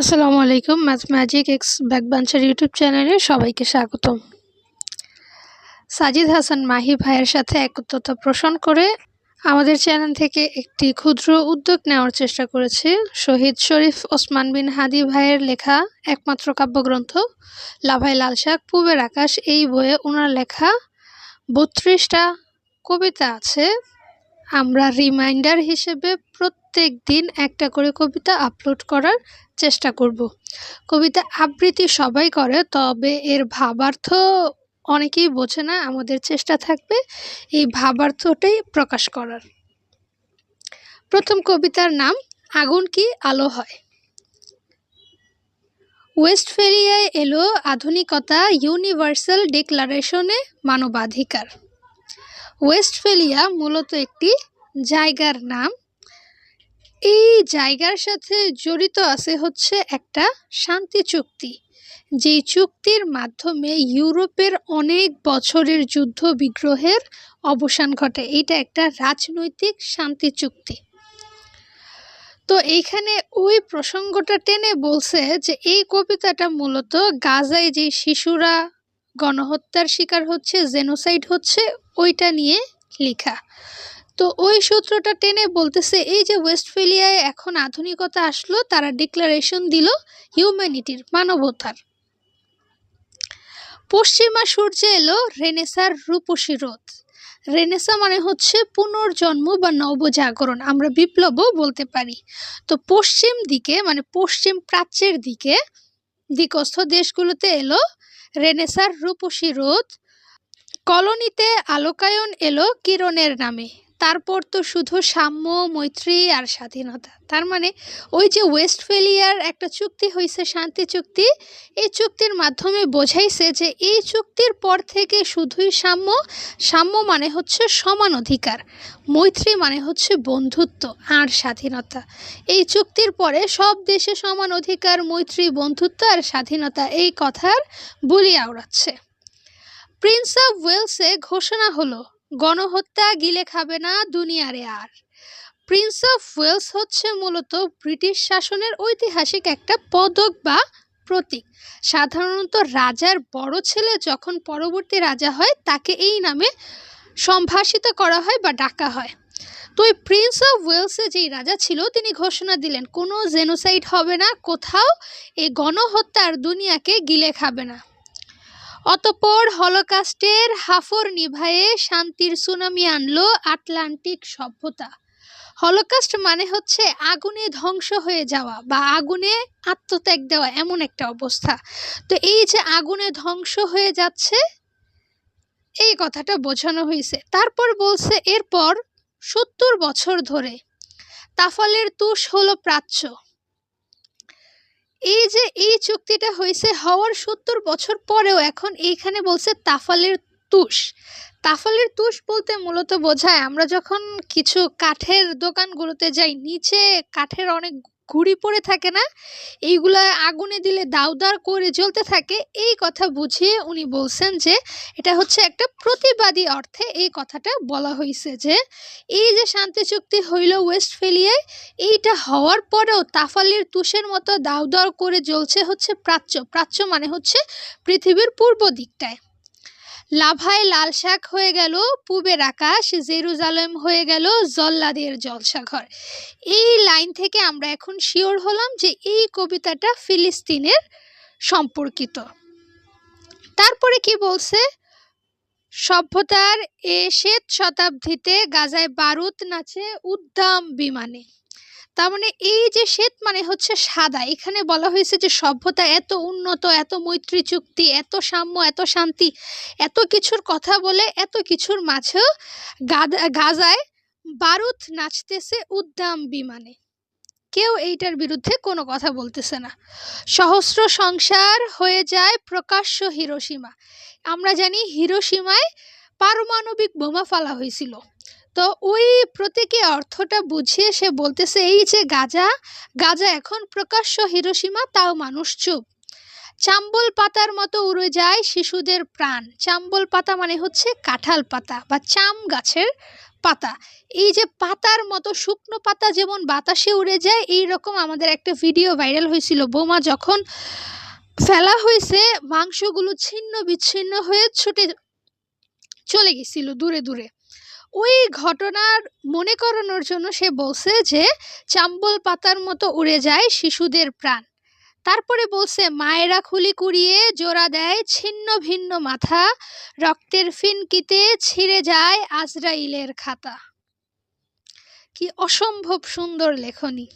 আসসালামু আলাইকুম math magic X backbencher YouTube চ্যানেলে সবাইকে স্বাগতম। সাজিদ হাসান মাহি ভাইয়ের সাথে একত্রতা পোষণ করে আমাদের চ্যানেল থেকে একটি ক্ষুদ্র উদ্যোগ নেওয়ার চেষ্টা করেছি শহীদ শরীফ ওসমান বিন হাদি ভাইয়ের লেখা একমাত্র কাব্যগ্রন্থ, লাভাই লাল শাক পূবের আকাশ, এই বইয়ে ওনার লেখা বত্রিশটা কবিতা আছে। আমরা রিমাইন্ডার হিসেবে প্রত্যেক দিন একটা করে কবিতা আপলোড করার চেষ্টা করব। কবিতা আবৃত্তি সবাই করে, তবে এর ভাবার্থ অনেকেই বোঝে না, আমাদের চেষ্টা থাকবে এই ভাবার্থটাই প্রকাশ করার। প্রথম কবিতার নাম, আগুন কি আলো হয়? ওয়েস্ট ওয়েস্টফেলিয়ায় এলো আধুনিকতা ইউনিভার্সাল ডিক্লারেশনে মানবাধিকার। ওয়েস্টফেলিয়া মূলত একটি জায়গার নাম এই জায়গার সাথে জড়িত আছে হচ্ছে একটা শান্তি চুক্তি। যেই চুক্তির মাধ্যমে ইউরোপের অনেক বছরের যুদ্ধ বিগ্রহের অবসান ঘটে। এটা একটা রাজনৈতিক শান্তি চুক্তি। তো এইখানে ওই প্রসঙ্গটা টেনে বলছে যে এই কবিতাটা মূলত গাজায় যে শিশুরা গণহত্যার শিকার হচ্ছে, জেনোসাইড হচ্ছে, ওইটা নিয়ে লেখা। তো ওই সূত্রটা টেনে বলতেছে, এই যে ওয়েস্টফেলিয়ায় এখন আধুনিকতা আসলো, তারা ডিক্লারেশন দিল হিউম্যানিটির মানবতার পশ্চিমা সূর্যে এলো রেনেসার রূপসী রোদ। রেনেসা মানে হচ্ছে পুনর্জন্ম বা নবজাগরণ, আমরা বিপ্লবও বলতে পারি। তো পশ্চিম দিকে মানে পশ্চিম প্রাচ্যের দিকে, দিকস্থ দেশগুলোতে এলো রেনেসার রূপসী রোদ। কলোনিতে আলোকায়ন এলো কিরণের নামে। তারপর তো শুধু সাম্য, মৈত্রী আর স্বাধীনতা। তার মানে ওই যে ওয়েস্টফেলিয়ার একটা চুক্তি হয়েছে শান্তি চুক্তি, এই চুক্তির মাধ্যমে বোঝাইছে যে এই চুক্তির পর থেকে শুধুই সাম্য সাম্য মানে হচ্ছে সমান অধিকার, মৈত্রী মানে হচ্ছে বন্ধুত্ব আর স্বাধীনতা। এই চুক্তির পরে সব দেশে সমান অধিকার, মৈত্রী, বন্ধুত্ব আর স্বাধীনতা এই কথার বুলি আওড়াচ্ছে। প্রিন্স অফ ওয়েলসে ঘোষণা হলো গণহত্যা গিলে খাবে না দুনিয়ারে আর। প্রিন্স অফ ওয়েলস হচ্ছে মূলত ব্রিটিশ শাসনের ঐতিহাসিক একটা পদক বা প্রতীক। সাধারণত রাজার বড় ছেলে যখন পরবর্তী রাজা হয়, তাকে এই নামে সম্ভাষিত করা হয় বা ডাকা হয়। তো ওই প্রিন্স অফ ওয়েলসে যেই রাজা ছিল, তিনি ঘোষণা দিলেন, কোনো জেনোসাইড হবে না, কোথাও এই গণহত্যার দুনিয়াকে গিলে খাবে না। অতপর হলোকাস্টের হাফর নিভায়ে শান্তির সুনামি আনলো আটলান্টিক সভ্যতা। হলোকাস্ট মানে হচ্ছে আগুনে ধ্বংস হয়ে যাওয়া বা আগুনে আত্মত্যাগ দেওয়া এমন একটা অবস্থা। তো এই যে আগুনে ধ্বংস হয়ে যাচ্ছে, এই কথাটা বোঝানো হয়েছে তারপর বলছে, এরপর সত্তর বছর ধরে তাফালের তুষ হলো প্রাচ্য। যে এই চুক্তিটা হয়েছে হওয়ার সত্তর বছর পরেও এখন এইখানে বলছে তাফালের তুষ। তাফালের তুষ বলতে মূলত বোঝায় আমরা যখন কিছু কাঠের দোকানগুলোতে যাই, নিচে কাঠের অনেক ঘুড়ি পড়ে থাকে না? এইগুলো আগুনে দিলে দাউদার করে জ্বলতে থাকে। এই কথা বুঝিয়ে উনি বলছেন যে, এটা হচ্ছে একটা প্রতিবাদী অর্থে এই কথাটা বলা হয়েছে যে, এই যে শান্তি চুক্তি হইল ওয়েস্টফেলিয়ায়, এইটা হওয়ার পরেও তাফালির তুষের মতো দাউদার করে জ্বলছে হচ্ছে প্রাচ্য। প্রাচ্য মানে হচ্ছে পৃথিবীর পূর্ব দিকটায়। লাভায় লাল শাক হয়ে গেল, পূবের আকাশ, জেরুজালেম হয়ে গেল, জল্লাদের জলসাঘর। এই লাইন থেকে আমরা এখন শিওর হলাম যে এই কবিতাটা ফিলিস্তিনের সম্পর্কিত। তারপরে কি বলছে? সভ্যতার এ শ্বেত শতাব্দীতে গাজায় বারুদ নাচে উদ্দাম বিমানে। তার মানে এই যে শ্বেত মানে হচ্ছে সাদা। এখানে বলা হয়েছে যে সভ্যতা এত উন্নত, এত মৈত্রী চুক্তি, এত সাম্য, এত শান্তি, এত কিছুর কথা বলে, এত কিছুর মাঝেও গাজায় বারুদ নাচতেছে উদ্দাম বিমানে। কেউ এইটার বিরুদ্ধে কোনো কথা বলতেছে না। সহস্র সংসার হয়ে যায় প্রকাশ্য হিরোসীমা। আমরা জানি হিরোসীমায় পারমাণবিক বোমা ফেলা হয়েছিল। তো ওই প্রতীকী অর্থটা বুঝিয়ে সে বলতেছে, এই যে গাজা গাজা এখন প্রকাশ্য হিরোসীমা, তাও মানুষ চুপ। চাম্বল পাতার মতো উড়ে যায় শিশুদের প্রাণ। চাম্বল পাতা মানে হচ্ছে কাঁঠাল পাতা বা চাম গাছের পাতা। এই যে পাতার মতো শুকনো পাতা যেমন বাতাসে উড়ে যায়, এই রকম আমাদের একটা ভিডিও ভাইরাল হয়েছিল। বোমা যখন ফেলা হয়েছে, মাংসগুলো ছিন্ন বিচ্ছিন্ন হয়ে ছুটে চলে গেছিল দূরে দূরে। ওই ঘটনার মনে করানোর জন্য সে বলছে যে, চাম্বল পাতার মতো উড়ে যায় শিশুদের প্রাণ। তারপরে বলছে, মায়েরা খুলি কুড়িয়ে জোড়া দেয় ছিন্ন ভিন্ন মাথা, রক্তের ফিনকিতে ছিঁড়ে যায় আজরাইলের খাতা। কি অসম্ভব সুন্দর লেখনী।